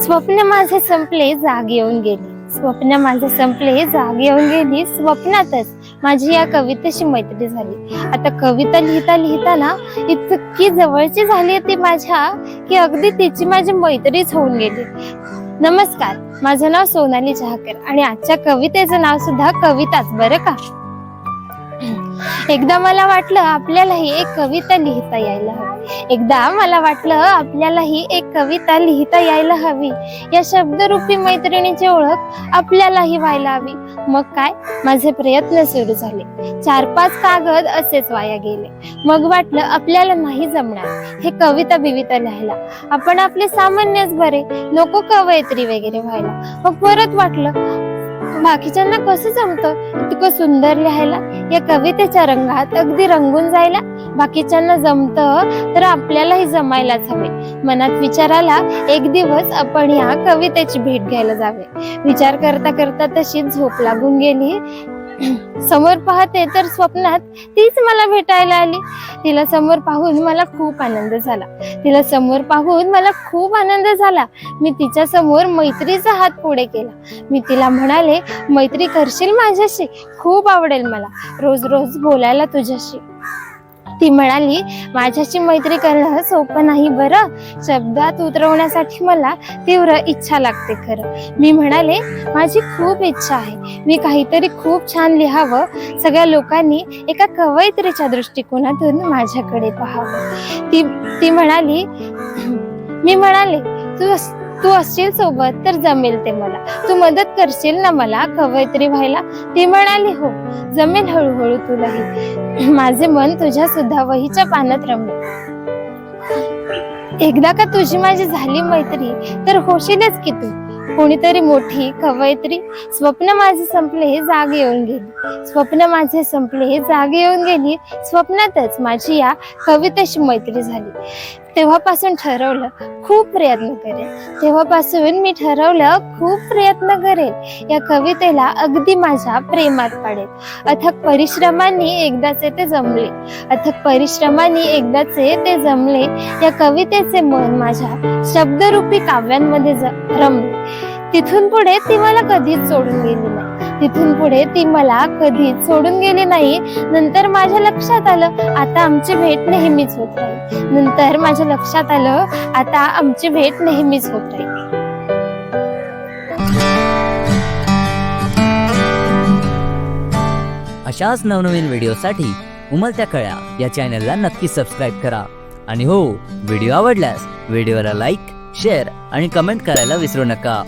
स्वप्न माझे संपले जाग येऊन गेली. स्वप्न माझे संपले जाग येऊन गेली. स्वप्नातच माझी या कवितेशी मैत्री झाली. आता कविता लिहिता लिहिता ना इतकी जवळची झाली ती माझ्या की अगदी तिची माझी मैत्रीच होऊन गेली. नमस्कार माझं नाव सोनाली चहाकर आणि आजच्या कवितेचं नाव सुद्धा कविताच बरं का? एकदा मला वाटलं आपल्यालाही एक कविता लिहिता यायला हवी. एकदा मला वाटलं आपल्यालाही एक कविता लिहिता यायला हवी. या शब्दरूपी मैत्रिणीची ओळख आपल्यालाही व्हायला हवी. मग काय? माझे प्रयत्न सुरू झाले. चार पाच कागद असेच वाया गेले. मग वाटलं आपल्याला नाही जमणार हे कविता बिविता लिहायला. आपण आपले सामान्यच बरे. नको कवयित्री वगैरे व्हायला. मग परत वाटलं बाकीच्यांना कसं जमतं? इतकं सुंदर लिहायला या कवितेच्या रंगात अगदी रंगून जायला बाकीच्यांना जमत तर आपल्यालाही जमायलाच हवे. मनात विचार आला एक दिवस आपण या कवितेची भेट घ्यायला जावे. विचार करता करता तशी झोप लागून गेली. समोर पाहते तर स्वप्नात तीच मला भेटायला आली. तिला समोर पाहून मला खूप आनंद झाला. तिला समोर पाहून मला खूप आनंद झाला. मी तिच्या समोर मैत्रीचा हात पुढे केला. मी तिला म्हणाले मैत्री करशील माझ्याशी? खूप आवडेल मला. रोज रोज बोलायला तुझ्याशी. ती म्हणाली माझ्याशी मैत्री करणं सोपं नाही बरं. शब्दात उतरवण्यासाठी मला तीव्र इच्छा लागते खरं. मी म्हणाले माझी खूप इच्छा आहे. मी काहीतरी खूप छान लिहावं. सगळ्या लोकांनी एका कवयित्रीच्या दृष्टिकोनातून माझ्याकडे पाहावं. ती ती म्हणाली मी म्हणाले तू तू असशील सोबत तर जमेल ते मला. तू मदत करशील ना मला कवयित्री व्हायला. ती म्हणाली हो जमेल हळूहळू तुलाही. माझे मन तुझ्या सुद्धा वहीच्या पानात रमले. एकदा का तुझी माझी झाली मैत्री तर होशीलच की तू. कोणीतरी मोठी कवयित्री स्वप्न माझे संपले हे जाग येऊन गेली. स्वप्न माझे संपले हे जाग येऊन गेली स्वप्नातच माझी या कवितेशी मैत्री झाली. तेव्हापासून ठरवलं खूप प्रयत्न करेल. तेव्हापासून मी ठरवलं खूप प्रयत्न करेल. या कवितेला अगदी माझ्या प्रेमात पाडेल. अथक परिश्रमांनी एकदाचे ते जमले. अथक परिश्रमांनी एकदाचे ते जमले. या कवितेचे मन माझ्या शब्दरूपी काव्यांमध्ये रमले. तिथून पुढे ती मला कधीच सोडून गेली तिथून पुढे ती मला कधीच सोडून गेली नाही. नंतर माझ्या लक्षात आलं आता आमची भेट नेहमीच होत राहील नंतर माझ्या लक्षात आलं आता आमची भेट नेहमीच होत राहील अशाच नवनवीन व्हिडिओसाठी उमलत्या कळ्या या चॅनलला नक्की सबस्क्राईब करा. आणि हो व्हिडिओ आवडल्यास व्हिडिओला लाईक शेअर आणि कमेंट करायला विसरू नका.